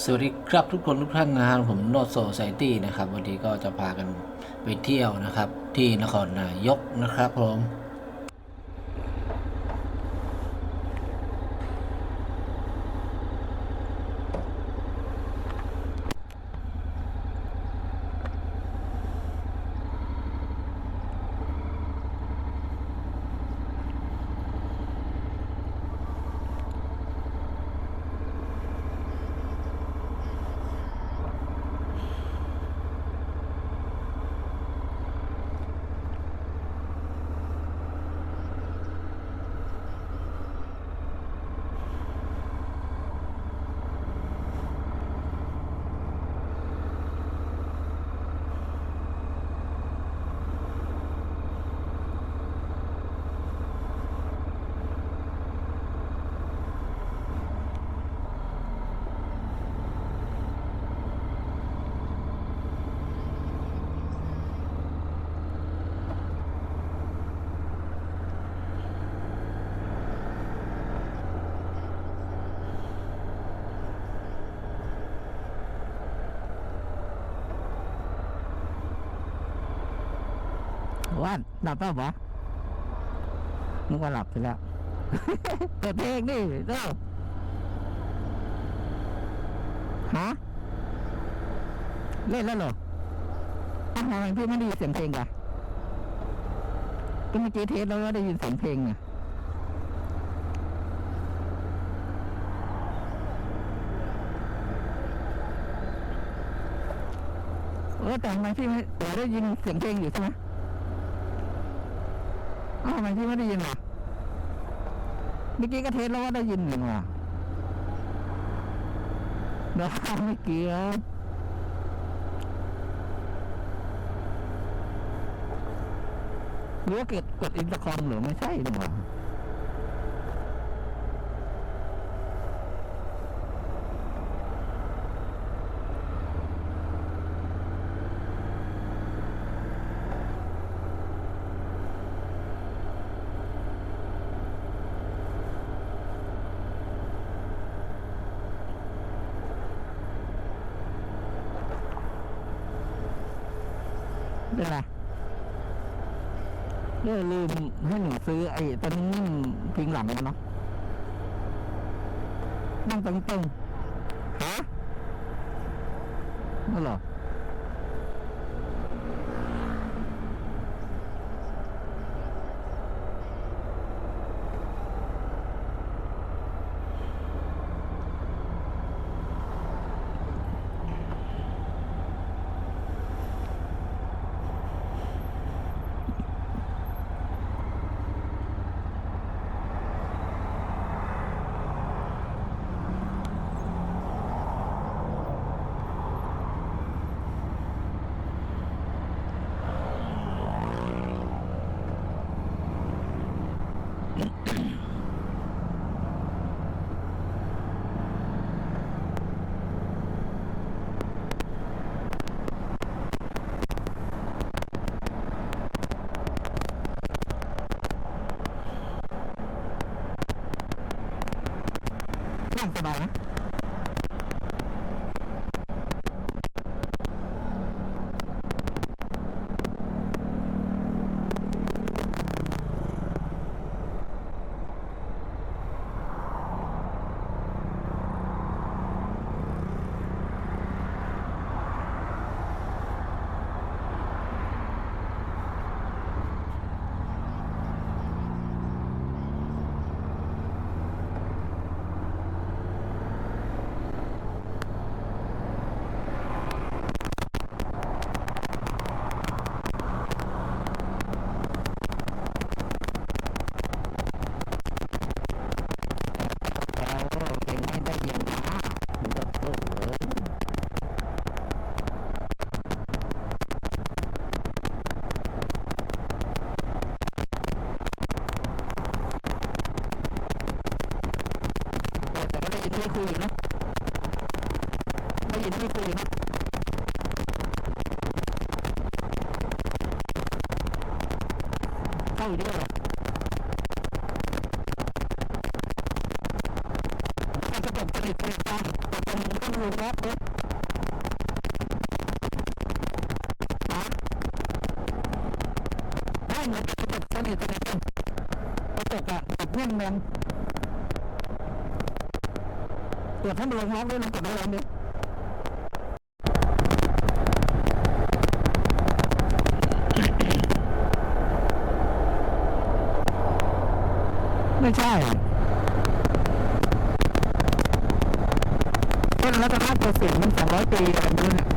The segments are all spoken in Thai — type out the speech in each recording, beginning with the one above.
สวัสดีครับทุกคนทุกท่านนะครับผมโนดโซไซตี้นะครับ วันนี้ก็จะพากันไปเที่ยวนะครับ ที่นครนายกนะครับผม ว่านหลับเปล่าวะนึกว่าหลับไปแล้วเปิดเพลงดิเจ้าฮะเล่นแล้วเหรออ้าวทำไมพี่ไม่ได้ยินเสียงเพลงล่ะก็เมื่อกี้เทสแล้วว่าได้ยินเสียงเพลงไงเออแต่ทำไมพี่ไม่ได้ยินเสียงเพลงอยู่ใช่ไหม อ้าวทำไมพี่ไม่ได้ยินล่ะเมื่อกี้ก็เทสแล้วว่าได้ยินหนึ่งว่ะเดี๋ยวไม่เกี่ยวหรือว่าเกิดกดอินเตอร์คอมหรือไม่ใช่หนึ่งว่ะ เป็นไรเรื่องลืมให้หนูซื้อไอ้ตอนนี้นั่งพิงหลังมันเนาะนั่งตรงๆฮะนั่นเหรอ อยู่ด้วยเหรอถ้าจะตกผลิตไฟฟ้าตกตรงต้นลงรับรถฮะไม่เหมือนกระจกสนิทสนิทกระจกอะติดเงื่อนแมนตรวจให้มันลงล็อกด้วยลงกดได้แล้วเนี่ย ไม่ใช่ต้นรัตนโกสินทร์มันสองร้อยปีอะไรไม่รู้เ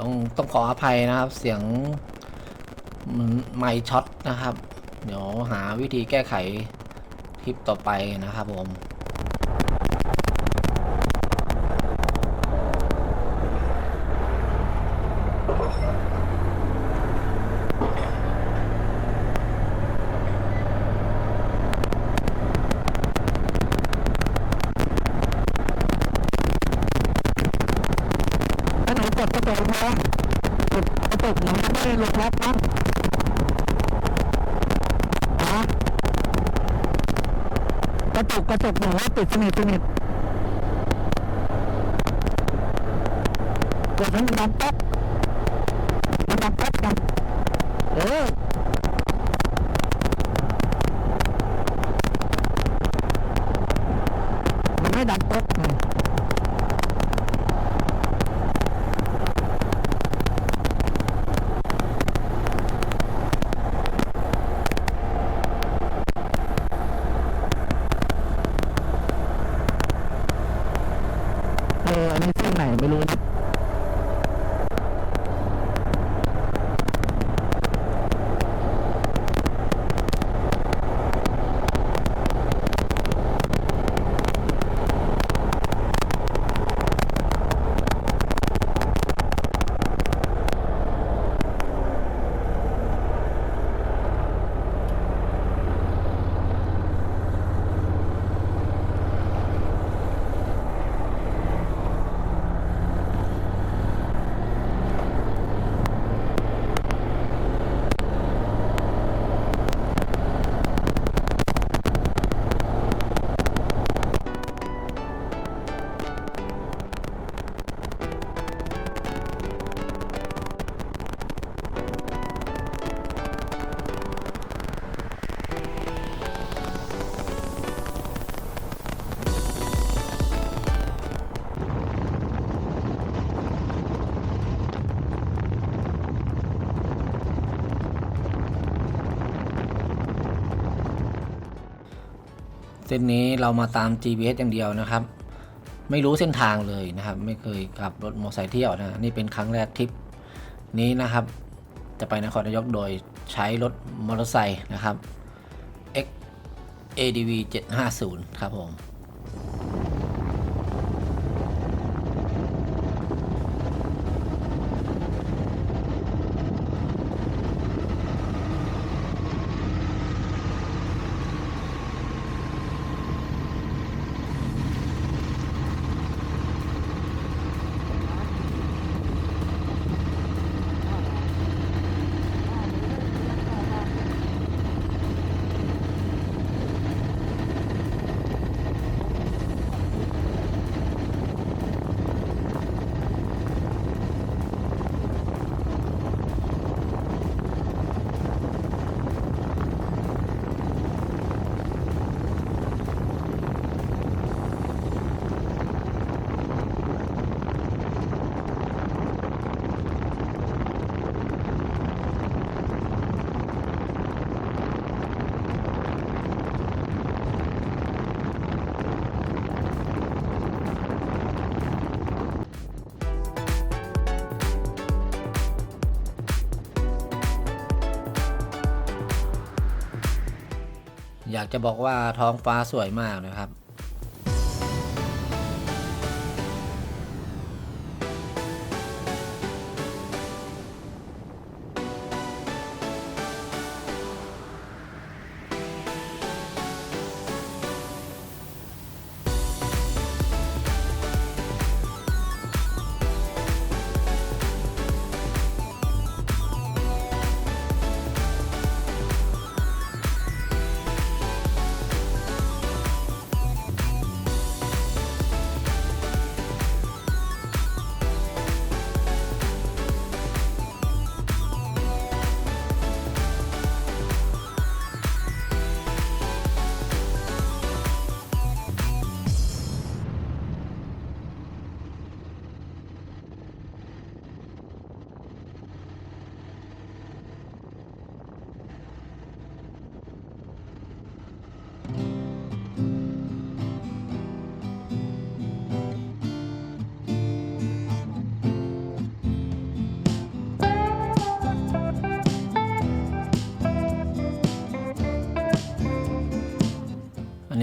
ต้องต้องขออภัยนะครับ เสียงไม่ช็อตนะครับ เดี๋ยวหาวิธีแก้ไขคลิปต่อไปนะครับผม ถ้าหนูกดกระจกลงมากดกระจกหนูยังไม่ได้ลงรับนะฮะกระจกกระ จกหนูว่าติดสนิท เส้นนี้เรามาตาม GPS อย่างเดียวนะครับ ไม่รู้เส้นทางเลยนะครับ ไม่เคยขับรถมอเตอร์ไซค์เที่ยวนะนี่เป็นครั้งแรกทริปนี้นะครับ จะไปนครนายกโดยใช้รถมอเตอร์ไซค์นะครับ X ADV 750 ครับผม จะบอกว่าท้องฟ้าสวยมากนะครับ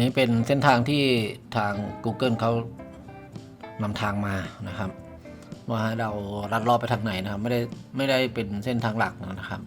นี้เป็นเส้นทางที่ทาง Google เขานำทางมานะครับ ว่าให้เราลัดเลอบไปทางไหนนะครับ ไม่ได้ไม่ได้เป็นเส้นทางหลักนะครับ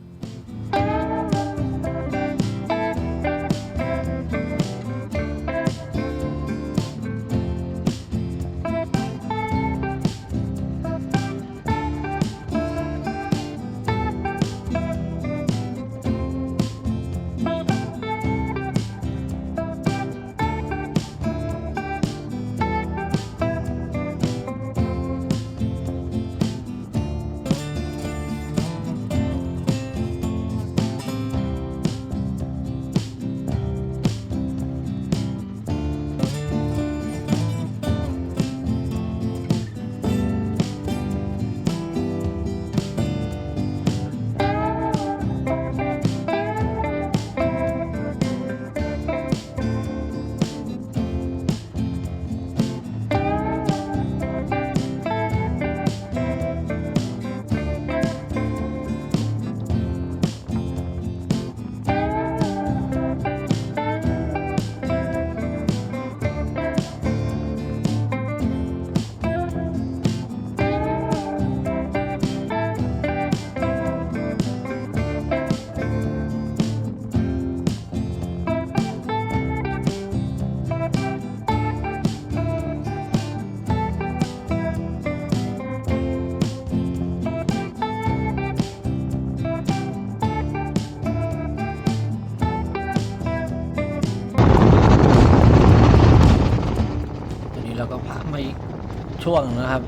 ช่วงนะครับ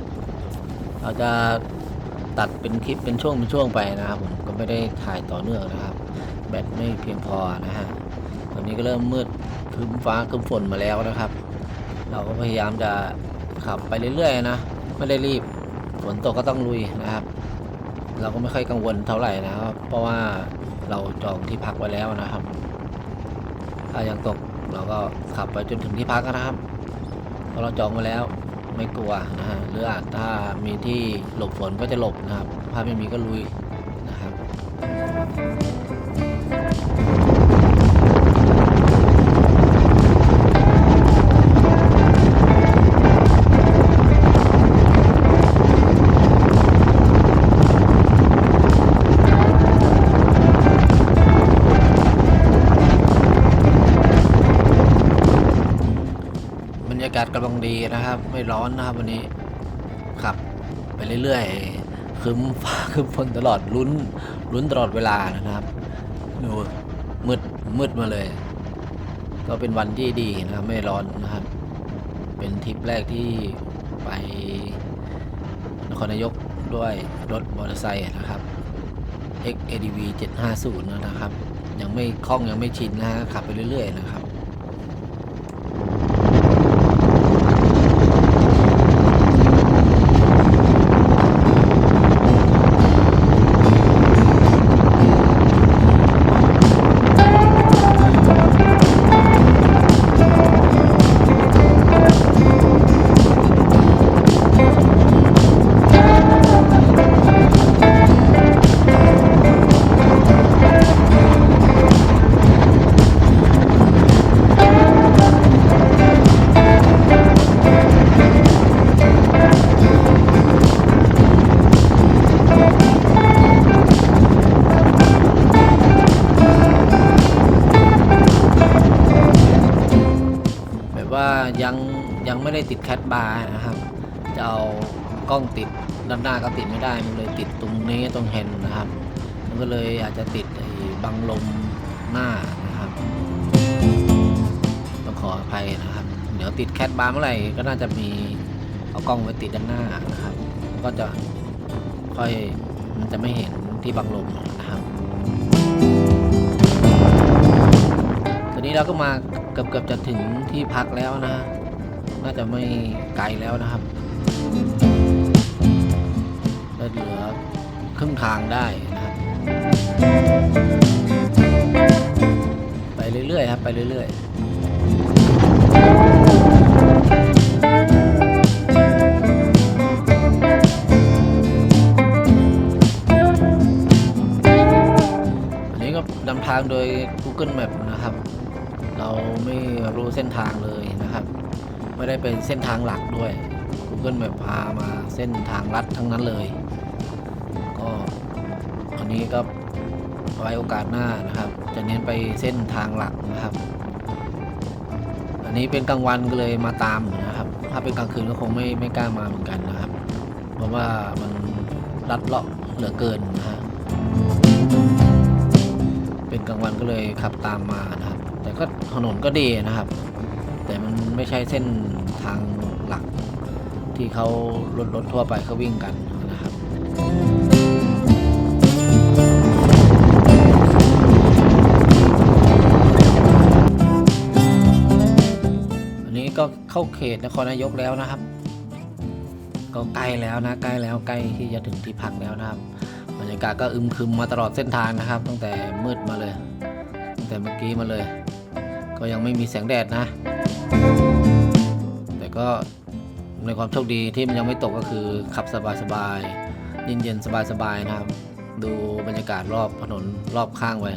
เราจะตัดเป็นคลิปเป็นช่วงเป็นช่วงไปนะครับผมก็ไม่ได้ถ่ายต่อเนื่องนะครับ แบตไม่เพียงพอนะฮะตอนนี้ก็เริ่มมืดครึ้มฟ้าครึ้มฝนมาแล้วนะครับ เราก็พยายามจะขับไปเรื่อยๆนะไม่ได้รีบฝนตกก็ต้องลุยนะครับ เราก็ไม่ค่อยกังวลเท่าไหร่นะครับเพราะว่าเราจองที่พักไว้แล้วนะครับ ถ้ายังตกเราก็ขับไปจนถึงที่พักนะครับเพราะเราจองมาแล้ว ไม่กลัวนะฮะหรืออาจถ้ามีที่หลบฝนก็จะหลบนะครับ ถ้าไม่มีก็ลุย ดีนะครับ ไม่ร้อนนะครับวันนี้ขับไปเรื่อยๆคืมฟ้าคืมฝนตลอดลุ้นลุ้นตลอดเวลานะครับดูมืดมืดมาเลย ก็เป็นวันที่ดีนะครับ ไม่ร้อนนะครับ เป็นทริปแรกที่ไปนครนายกด้วยรถมอเตอร์ไซค์นะครับ XADV 750 นะครับ ยังไม่คล่องยังไม่ชินนะฮะขับไปเรื่อยๆนะครับแบบ ไม่ได้ติดแคทบาร์นะครับ จะเอากล้องติดด้านหน้าก็ติดไม่ได้ มันเลยติดตรงนี้ตรงแฮนด์นะครับ มันก็เลยอาจจะติดบังลมหน้านะครับ ต้องขออภัยนะครับ เดี๋ยวติดแคทบาร์เมื่อไหร่ก็น่าจะมีเอากล้องไว้ติดด้านหน้านะครับ ก็จะค่อยมันจะไม่เห็นที่บังลมนะครับตอนนี้เราก็มาเกือบเกือบจะถึงที่พักแล้วนะ น่าจะไม่ไกลแล้วนะครับแล้วเหลือครึ่งทางได้นะครับ ไปเรื่อยๆครับ ไปเรื่อยๆนำทางโดย Google Map นะครับ เราไม่รู้เส้นทางเลยนะครับ ไม่ได้เป็นเส้นทางหลักด้วย Google Map พามาเส้นทางลัดทั้งนั้นเลย ก็อันนี้ก็ไว้โอกาสหน้านะครับ จะเน้นไปเส้นทางหลักนะครับ อันนี้เป็นกลางวันก็เลยมาตามนะครับ ถ้าเป็นกลางคืนก็คงไม่ไม่กล้ามาเหมือนกันนะครับ เพราะว่ามันลัดเลาะเหลือเกินนะฮะเป็นกลางวันก็เลยขับตามมานะครับ แต่ก็ถนนก็ดีนะครับ แต่มันไม่ใช่เส้น ทางหลักที่เขารถรถทั่วไปเขาวิ่งกันนะครับอันนี้ก็เข้าเขตนครนายกแล้วนะครับ ก็ใกล้แล้วนะใกล้แล้วใกล้ที่จะถึงที่พักแล้วนะครับบรรยากาศก็อึมครึมมาตลอดเส้นทางนะครับ ตั้งแต่มืดมาเลย ตั้งแต่เมื่อกี้มาเลย ก็ยังไม่มีแสงแดดนะ ก็ในความโชคดีที่มันยังไม่ตกก็คือขับสบายๆเย็นๆสบายๆนะครับ ดูบรรยากาศรอบถนนรอบข้างไว้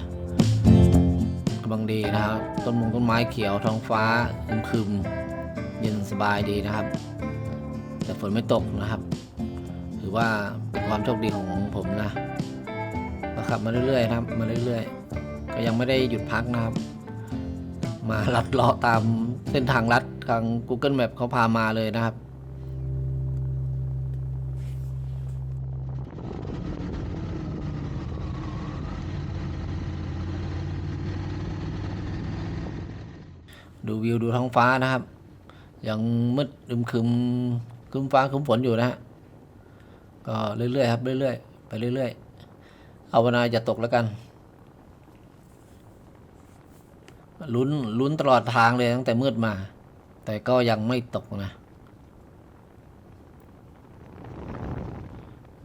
กำลังดีนะครับ ต้นมงต้นไม้เขียวท้องฟ้าอึมคึมเย็นสบายดีนะครับ แต่ฝนไม่ตกนะครับ ถือว่าเป็นความโชคดีของผมนะก็ขับมาเรื่อยๆนะครับมาเรื่อยๆ ก็ยังไม่ได้หยุดพักนะครับ มาลัดเลาะตามเส้นทางลัด ทาง Google Map เขาพามาเลยนะครับ ดูวิวดูท้องฟ้านะครับ ยังมืดอึมครึมคึมฟ้าคึมฝนอยู่นะฮะก็เรื่อยๆครับเรื่อยๆไปเรื่อยๆเอาวนาจะตกแล้วกันลุ้นลุ้นตลอดทางเลยตั้งแต่มืดมา แต่ก็ยังไม่ตกนะ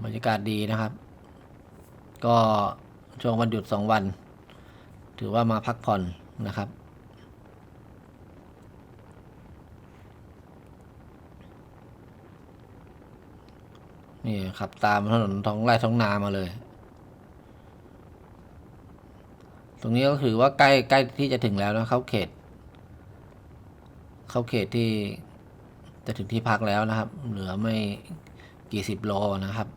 บรรยากาศดีนะครับ ก็ช่วงวันหยุดสองวัน ถือว่ามาพักผ่อนนะครับ นี่ขับตามถนนท้องไร่ท้องนามาเลย ตรงนี้ก็คือว่าใกล้ใกล้ที่จะถึงแล้วนะเข้าเขต เข้าเขตที่จะถึงที่พักแล้วนะครับ เหลือไม่กี่สิบโลนะครับ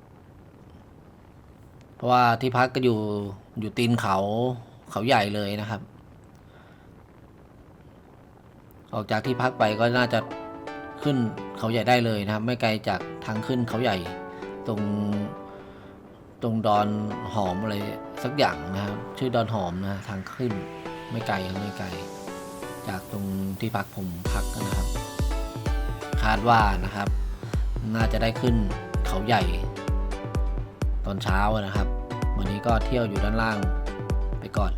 เพราะว่าที่พักก็อยู่อยู่ตีนเขาเขาใหญ่เลยนะครับ ออกจากที่พักไปก็น่าจะขึ้นเขาใหญ่ได้เลยนะครับ ไม่ไกลจากทางขึ้นเขาใหญ่ ตรงตรงดอนหอมอะไรสักอย่างนะครับ ชื่อดอนหอมนะทางขึ้นไม่ไกลไม่ไกล จากตรงที่พักผมพักนะครับ คาดว่านะครับ น่าจะได้ขึ้นเขาใหญ่ ตอนเช้านะครับ วันนี้ก็เที่ยวอยู่ด้านล่างไปก่อน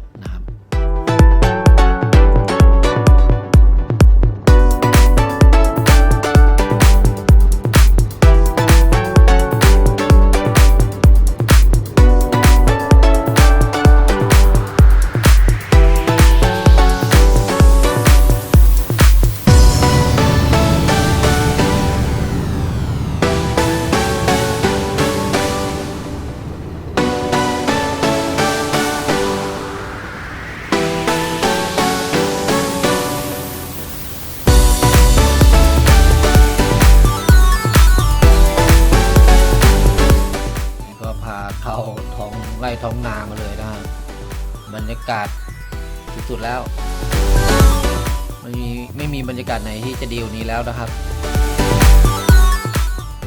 แล้วนะครับ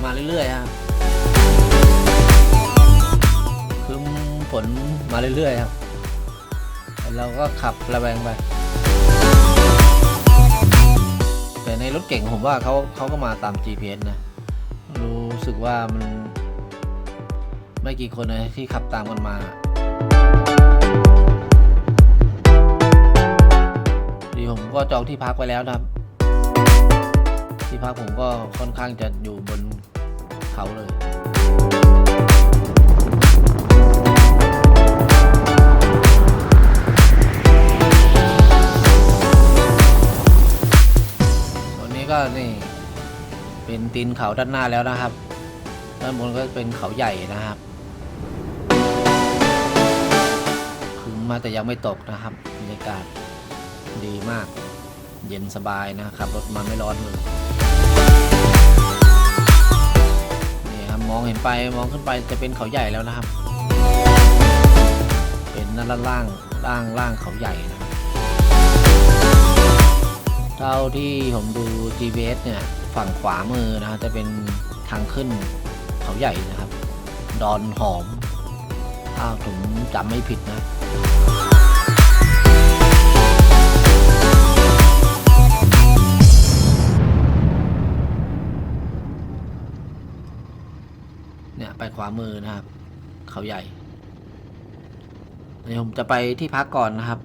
มาเรื่อยๆฮะคือฝนมาเรื่อยๆครับเราก็ขับระแวงไปแต่ในรถเก่งผมว่าเขาเขาก็มาตาม GPS นะ รู้สึกว่ามัน ไม่กี่คนนะที่ขับตามกันมาดีผมก็จองที่พักไว้แล้วนะครับ ที่พักผมก็ค่อนข้างจะอยู่บนเขาเลยวันนี้ก็นี่เป็นตีนเขาด้านหน้าแล้วนะครับ ด้านบนก็เป็นเขาใหญ่นะครับคือมาแต่ยังไม่ตกนะครับบรรยากาศดีมากเย็นสบายนะครับรถมันไม่ร้อนเลย มองเห็นไปมองขึ้นไปจะเป็นเขาใหญ่แล้วนะครับ เป็นนั่นล่างล่างล่างเขาใหญ่นะครับเท่าที่ผมดู GPS เนี่ยฝั่งขวามือนะครับจะเป็นทางขึ้นเขาใหญ่นะครับ ดอนหอมถ้าผมจำไม่ผิดนะ วามือนะครับ เขาใหญ่เดี๋ยวผมจะไปที่พักก่อนนะครับ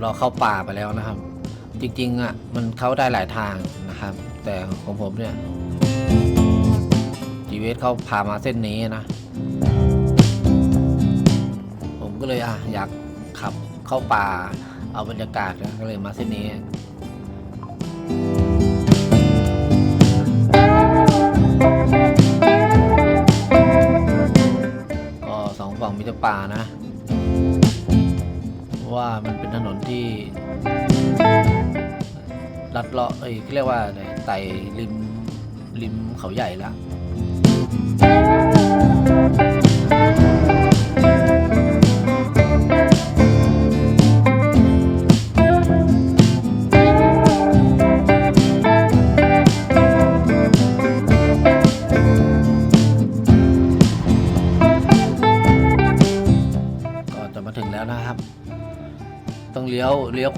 เราเข้าป่าไปแล้วนะครับ จริงๆอะมันเข้าได้หลายทางนะครับ แต่ของผมเนี่ยจีเวสเขาพามาเส้นนี้นะ ผมก็เลยอะอยากขับเข้าป่า เอาบรรยากาศนะก็เลยมาเส้นนี้ก็สองฝั่งมีแต่ป่านะ ว่ามันเป็นถนนที่ลัดเลาะเอ้ยเรียกว่าอะไรไต่ริมริมเขาใหญ่แล้ว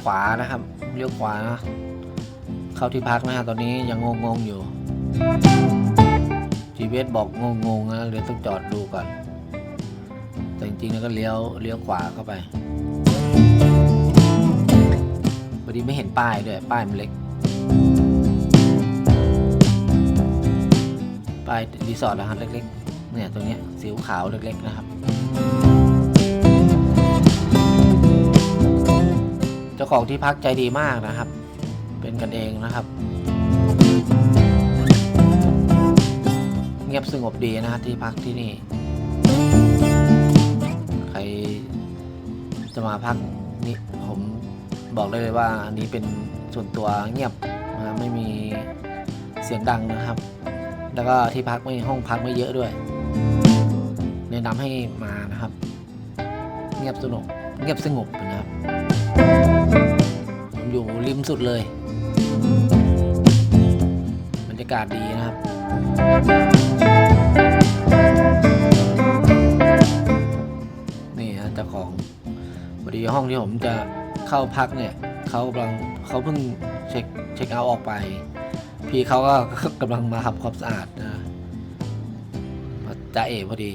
วขวานะครับเลี้ยวขวานะเข้าที่พักนะฮะตอนนี้ยังงงๆอยู่ GPS บอกงงๆนะเลยต้องจอดดูก่อนแต่จริงๆแล้วก็เลี้ยวเลี้ยวขวาเข้าไปพอดีไม่เห็นป้ายด้วยป้ายมันเล็ก ป้ายรีสอร์ทนะครับเล็กๆเนี่ยตรงเนี้ยสีขาวเล็กๆนะครับ ของที่พักใจดีมากนะครับ เป็นกันเองนะครับ เงียบสงบดีนะที่พักที่นี่ ใครจะมาพักนี่ผมบอกได้เลยว่าอันนี้เป็นส่วนตัวเงียบนะไม่มีเสียงดังนะครับ แล้วก็ที่พักไม่ห้องพักไม่เยอะด้วยแนะนำให้มานะครับ เงียบสงบเงียบสงบนะครับ อยู่ริมสุดเลย บรรยากาศดีนะครับ นี่ฮะเจ้าของพอดีห้องที่ผมจะเข้าพักเนี่ยเขากำลังเขาเพิ่งเช็คเช็คเอาท์ออกไป พี่เขาก็กำลังมาทำความสะอาดนะจ้าเอ๋พอดี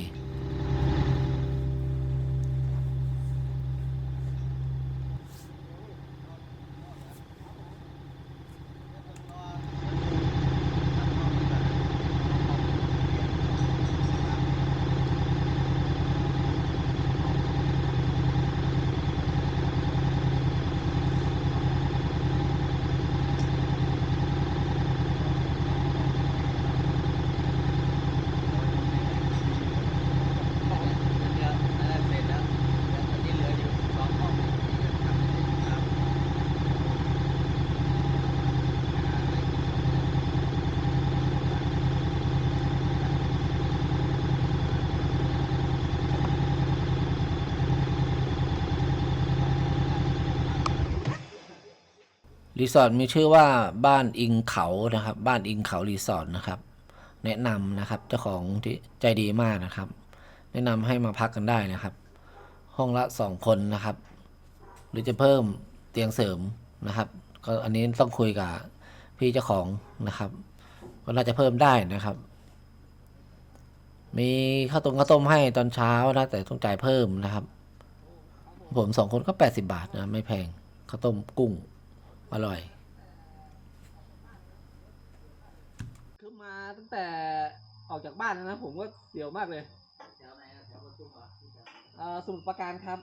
รีสอร์ทมีชื่อว่าบ้านอิงเขานะครับ บ้านอิงเขารีสอร์ทนะครับ แนะนำนะครับเจ้าของที่ใจดีมากนะครับ แนะนำให้มาพักกันได้นะครับ ห้องละสองคนนะครับ หรือจะเพิ่มเตียงเสริมนะครับ ก็อันนี้ต้องคุยกับพี่เจ้าของนะครับก็น่าจะเพิ่มได้นะครับ มีข้าวต้มข้าวต้มให้ตอนเช้านะแต่ต้องจ่ายเพิ่มนะครับ ผมสองคนก็แปดสิบาทนะไม่แพงข้าวต้มกุ้ง อร่อย คือมาตั้งแต่ออกจากบ้านนะ ผมก็เสียวมากเลยเอ่อสมุทรปราการครับ